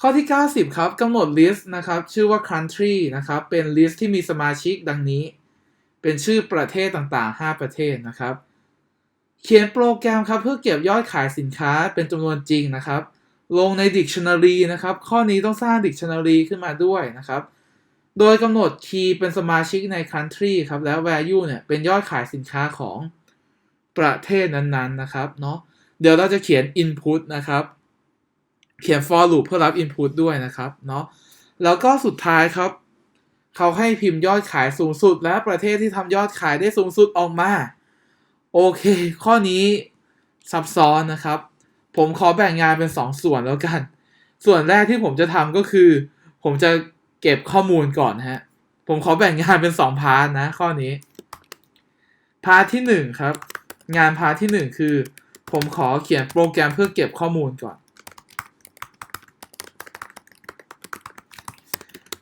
ข้อที่ 90 ครับกำหนด list นะครับ ชื่อว่า country นะครับ เป็น list ที่มีสมาชิกดังนี้ เป็นชื่อประเทศต่างๆ 5 ประเทศนะครับ เขียนโปรแกรมครับเพื่อเก็บยอดขายสินค้าเป็นจำนวนจริงนะครับ ลงใน dictionary นะครับ ข้อนี้ต้องสร้าง dictionary ขึ้นมาด้วยนะครับ โดยกำหนดคีย์เป็นสมาชิกใน country ครับ แล้ว value เนี่ยเป็นยอดขายสินค้าของประเทศนั้นๆ นะครับ เนาะ เดี๋ยวเราจะเขียน input นะครับ เขียน for loop เพื่อรับ input ด้วยนะครับเนาะแล้วก็สุดท้ายครับ เขาให้พิมพ์ยอดขายสูงสุด และประเทศที่ทำยอดขายได้สูงสุดออกมา โอเค ข้อนี้ซับซ้อนนะครับ ผมขอแบ่งงานเป็น 2 ส่วนแล้วกัน ส่วนแรกที่ผมจะทำก็คือ ผมจะเก็บข้อมูลก่อนฮะ ผมขอแบ่งงานเป็น 2 พาร์ทนะ ข้อนี้ พาร์ทที่ 1 ครับ งานพาร์ทที่ 1 คือ ผมขอเขียนโปรแกรมเพื่อเก็บข้อมูลก่อน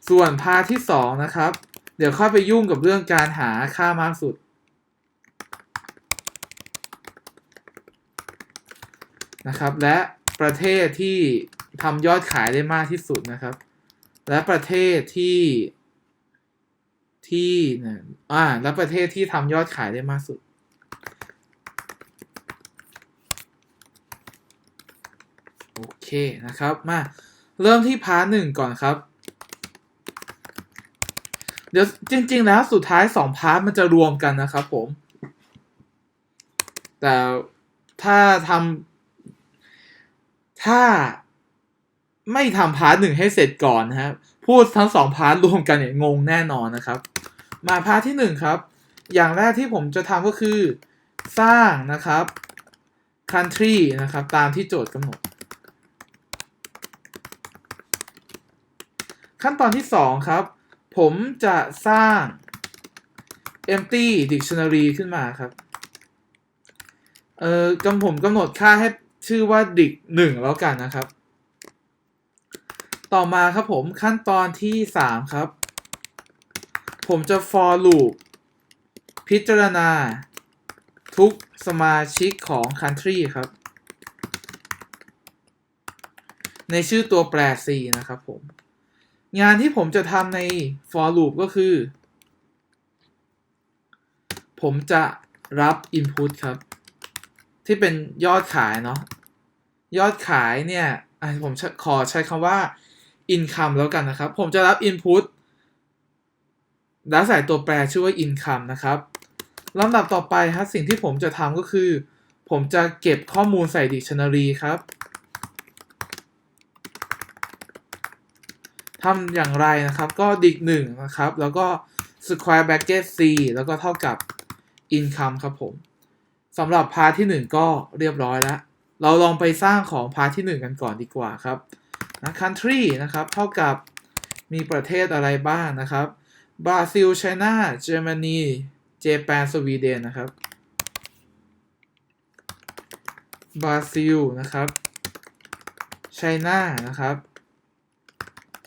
ส่วนพาที่2นะครับ เดี๋ยวเข้าไปยุ่งกับเรื่องการหาค่ามากสุดนะครับ และประเทศที่ทำยอดขายได้มากที่สุดนะครับ และประเทศที่ที่นะอ่าและประเทศที่ทำยอดขายได้มากสุดโอเคนะครับ มาเริ่มที่พาร์ทหนึ่งก่อนครับ เดี๋ยวจริง ๆ แล้วสุดท้ายสองพาร์ทมันจะรวมกันนะครับผม แต่ถ้าทำถ้าไม่ทำพาร์ทหนึ่งให้เสร็จก่อนนะครับ พูดทั้งสองพาร์ทรวมกันเนี่ยงงแน่นอนนะครับ มาพาร์ทที่หนึ่งครับ อย่างแรกที่ผมจะทำก็คือ สร้างนะครับ country นะครับ ตามที่โจทย์กำหนด ขั้นตอนที่2ครับ ผมจะสร้าง empty dictionary ขึ้นมาครับ เอ่อกำผมกำหนดค่าให้ชื่อว่า dict 1แล้วกันนะครับ ต่อมาครับผมขั้นตอนที่ 3 ครับ ผมจะ for loop พิจารณา ทุกสมาชิกของ country ครับ ในชื่อตัวแปร c นะครับผม งานที่ผมจะทำใน for loop ก็คือ ผมจะรับ input ครับ ที่เป็นยอดขายเนาะยอดขายเนี่ยผมขอใช้คำว่า income แล้วกันนะครับ ผมจะรับ input แล้วใส่ตัวแปรชื่อว่า income นะครับลำดับต่อไปครับสิ่งที่ผมจะทำก็คือ ผมจะเก็บข้อมูลใส่ dictionary ครับ ทำอย่างไรนะครับ ก็ดิกหนึ่งนะครับ แล้วก็ square bracket c แล้วก็เท่ากับ income ครับผมสำหรับพาร์ทที่ 1 ก็เรียบร้อยแล้ว เราลองไปสร้างของพาร์ทที่ 1 กันก่อนดีกว่าครับนะ country นะครับ เท่ากับมีประเทศอะไรบ้างนะครับ บราซิลไชน่าเยอรมนีเจแปนสวีเดนนะครับ บราซิลนะครับไชน่านะครับ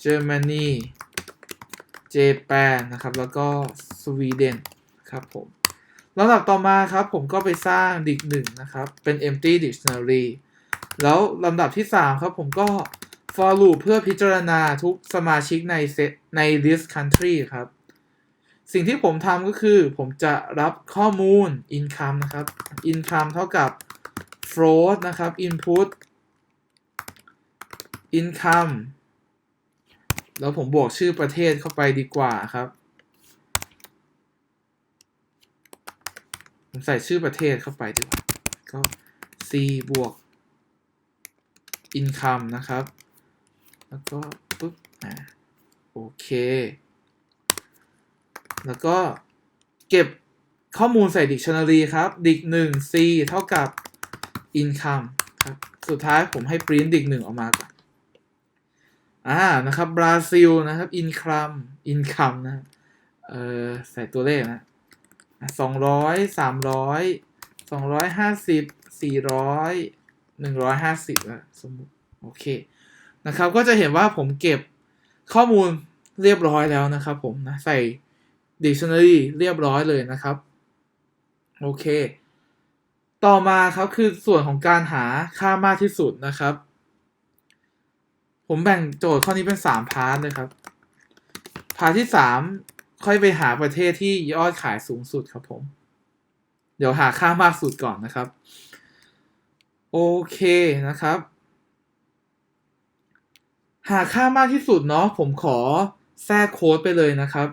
เยอรมนีเจแปนนะครับ แล้วก็สวีเดนครับผมลำดับต่อมาครับผมก็ไปสร้างดิกหนึ่งนะครับ เป็น empty dictionary แล้วลำดับที่ 3 ครับผมก็ for loop เพื่อพิจารณาทุกสมาชิกในเซตใน list country ครับ สิ่งที่ผมทำก็คือผมจะรับข้อมูล income นะครับ income เท่ากับ float นะครับ input income แล้วผมบวกชื่อประเทศเข้าไปดีกว่าครับผมใส่ชื่อประเทศเข้าไปดีกว่า ก็ c บวก income นะครับ แล้วก็ปุ๊บอ่าโอเค แล้วก็เก็บข้อมูลใส่ dictionary ครับ dic 1 c เท่ากับ income ครับ สุดท้ายผมให้ print dic 1ออกมาก่อน อ่านะครับบราซิลนะครับ income income นะเออใส่ตัวเลขนะสองร้อยสามร้อยสองร้อยห้าสิบสี่ร้อยหนึ่งร้อยห้าสิบอะสมมติโอเคนะครับ ก็จะเห็นว่าผมเก็บข้อมูลเรียบร้อยแล้วนะครับผมนะใส่ dictionary เรียบร้อยเลยนะครับ โอเค ต่อมาครับคือส่วนของการหาค่ามากที่สุดนะครับ ผมแบ่งโจทย์ข้อนี้เป็นสามพาร์ทเลยครับ พาร์ทที่สามค่อยไปหาประเทศที่ยอดขายสูงสุดครับผม เดี๋ยวหาค่ามากสุดก่อนนะครับ โอเคนะครับ หาค่ามากที่สุดเนาะผมขอแทรกโค้ดไปเลยนะครับ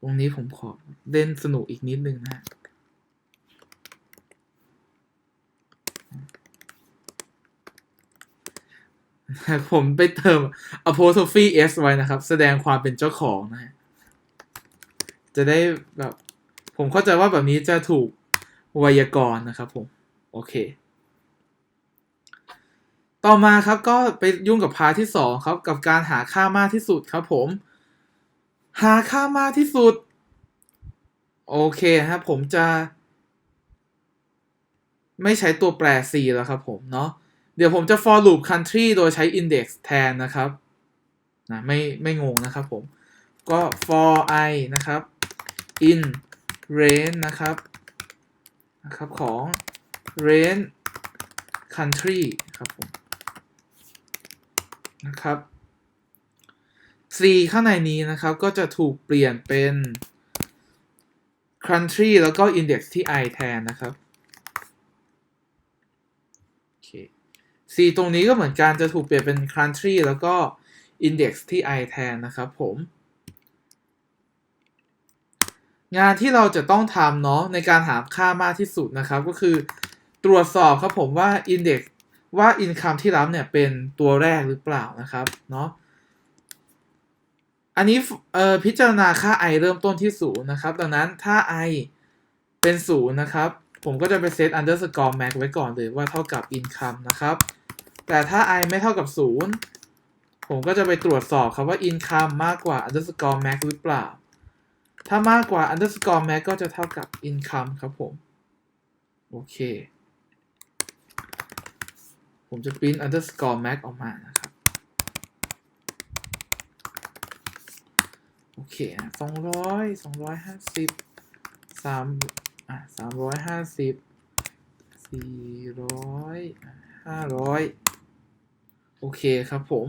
ตรงนี้ผมขอเล่นสนุกอีกนิดนึงนะ ผมไปเติม apostrophe s ไว้นะครับ แสดงความเป็นเจ้าของนะฮะจะได้แบบ ผมเข้าใจว่าแบบนี้จะถูกไวยากรณ์นะครับผม โอเค ต่อมาครับก็ไปยุ่งกับพาทที่สองครับ กับการหาค่ามากที่สุดครับผม หาค่ามากที่สุด โอเคครับผมจะ ไม่ใช้ตัวแปร c แล้วครับผมเนาะ เดี๋ยวผมจะ for loop country โดยใช้ index แทนนะครับนะไม่ไม่งงนะครับผม ก็ for i นะครับ in range นะครับนะครับของ range country ครับผมนะครับ c ข้างในนี้นะครับก็จะถูกเปลี่ยนเป็น country แล้วก็ index ที่ i แทนนะครับ โอเค C ตรงนี้ก็เหมือนกันจะถูกเปลี่ยนเป็น country แล้วก็ index ที่ i แทนนะครับผม งานที่เราจะต้องทำเนาะในการหาค่ามากที่สุดนะครับ ก็คือตรวจสอบครับผมว่า index ว่า income ที่รับเนี่ยเป็นตัวแรกหรือเปล่านะครับเนาะอันนี้เอ่อพิจารณาค่า i เริ่มต้นที่ศูนย์นะครับ ดังนั้นถ้า i เป็นศูนย์นะครับ ผมก็จะไปเซต underscore max ไว้ก่อนเลยว่าเท่ากับ income นะครับ แต่ถ้า i ไม่เท่ากับ 0 ผมก็จะไปตรวจสอบครับว่า income มากกว่า underscore max หรือเปล่า ถ้ามากกว่า underscore max ก็จะเท่ากับ income ครับผม โอเค ผมจะ print underscore max ออกมานะครับ โอเคสองร้อยสองร้อยห้าสิบสามอะสามร้อยห้าสิบสี่ร้อยห้าร้อย โอเคครับผม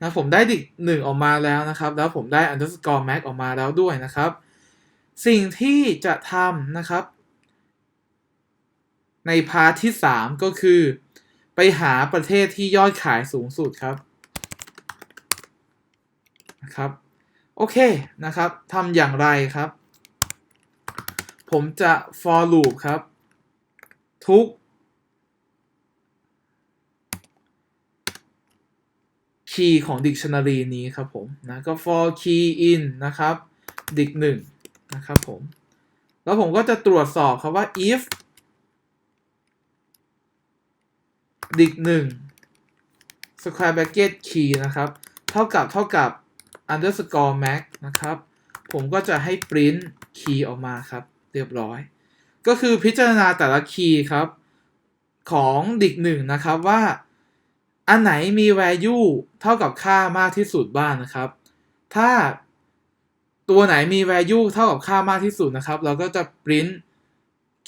นะผมได้ดิกหนึ่งออกมาแล้วนะครับ แล้วผมได้ underscore max ออกมาแล้วด้วยนะครับ สิ่งที่จะทำนะครับ ในพาร์ทที่ 3 ก็คือ ไปหาประเทศที่ยอดขายสูงสุดครับนะครับ โอเคนะครับทำอย่างไรครับ ผมจะ for loop ครับ ทุก คีย์ของ dictionary นี้ครับผมนะก็ for key in นะครับ dic 1นะครับผม แล้วผมก็จะตรวจสอบครับว่า if dic 1 square bracket key นะครับ เท่ากับเท่ากับ underscore max นะครับ ผมก็จะให้ print key ออกมาครับ เรียบร้อย ก็คือพิจารณาแต่ละคีย์ครับ ของดิกหนึ่งนะครับว่า อันไหนมี value เท่ากับค่ามากที่สุดบ้างนะครับ ถ้าตัวไหนมี value เท่ากับค่ามากที่สุดนะครับ เราก็จะ print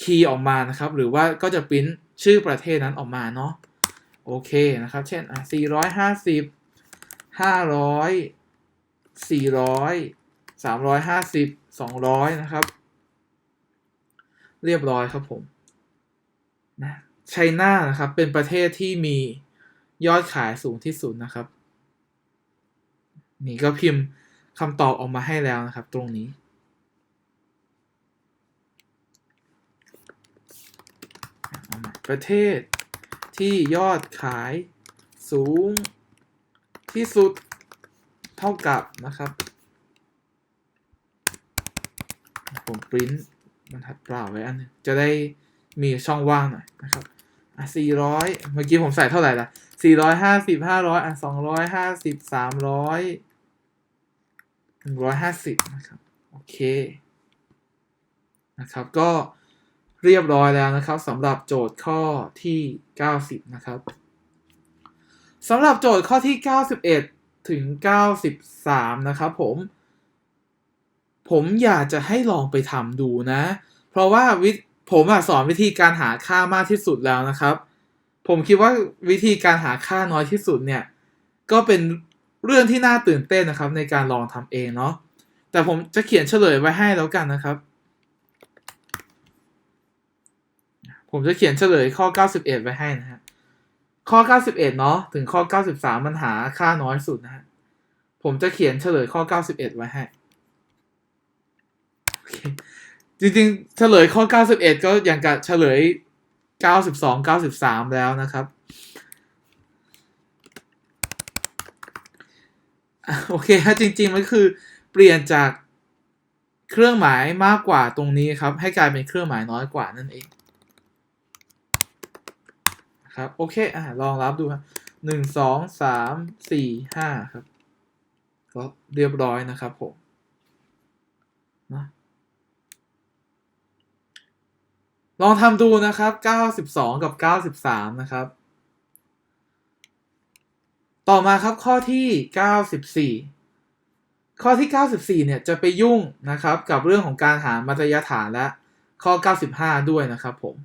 key ออกมานะครับ หรือว่าก็จะ print ชื่อประเทศนั้นออกมาเนาะโอเคนะครับ เช่นอะ450 500 400 350 200 นะครับ เรียบร้อยครับผมนะไชน่านะครับ เป็นประเทศที่มี ยอดขายสูงที่สุดนะครับ นี่ก็พิมพ์คำตอบออกมาให้แล้วนะครับ ตรงนี้ ประเทศที่ยอดขายสูงที่สุดเท่ากับนะครับ ผมปริ้นบรรทัดเปล่าไว้อันนึงจะได้มีช่องว่างหน่อยนะครับ อะสี่ร้อยเมื่อกี้ผมใส่เท่าไหร่ละสี่ร้อยห้าสิบห้าร้อยอะสองร้อยห้าสิบสามร้อยหนึ่งร้อยห้าสิบนะครับ โอเค นะครับ ก็เรียบร้อยแล้วนะครับสำหรับโจทย์ข้อที่ 90 นะครับสำหรับโจทย์ข้อที่ 91 ถึง 93 นะครับผม ผมอยากจะให้ลองไปทำดูนะ เพราะว่าวิ ผมอะสอนวิธีการหาค่ามากที่สุดแล้วนะครับ ผมคิดว่าวิธีการหาค่าน้อยที่สุดเนี่ยก็เป็นเรื่องที่น่าตื่นเต้นนะครับ ในการลองทำเองเนาะแต่ผมจะเขียนเฉลยไว้ให้แล้วกันนะครับ ผมจะเขียนเฉลยข้อ 91 ไว้ให้นะฮะข้อ 91 เนาะถึงข้อ 93 มันหาค่าน้อยสุดนะฮะผมจะเขียนเฉลยข้อ 91 ไว้ให้โอเค จริงๆ เฉลยข้อ 91 ก็อย่างกับเฉลย 92 93 แล้วนะครับ โอเคฮะจริง ๆ มันคือเปลี่ยนจากเครื่องหมายมากกว่าตรงนี้ครับ ให้กลายเป็นเครื่องหมายน้อยกว่านั่นเองครับโอเคอะลองรับดูครับหนึ่งสองสามสี่ห้าครับ ก็เรียบร้อยนะครับผมนะ ลองทำดูนะครับเก้าสิบสองกับเก้าสิบสามนะครับ ต่อมาครับข้อที่เก้าสิบสี่ข้อที่ 94 เนี่ยจะไปยุ่งนะครับกับเรื่องของการหามัธยฐานและข้อ 95 ด้วยนะครับผม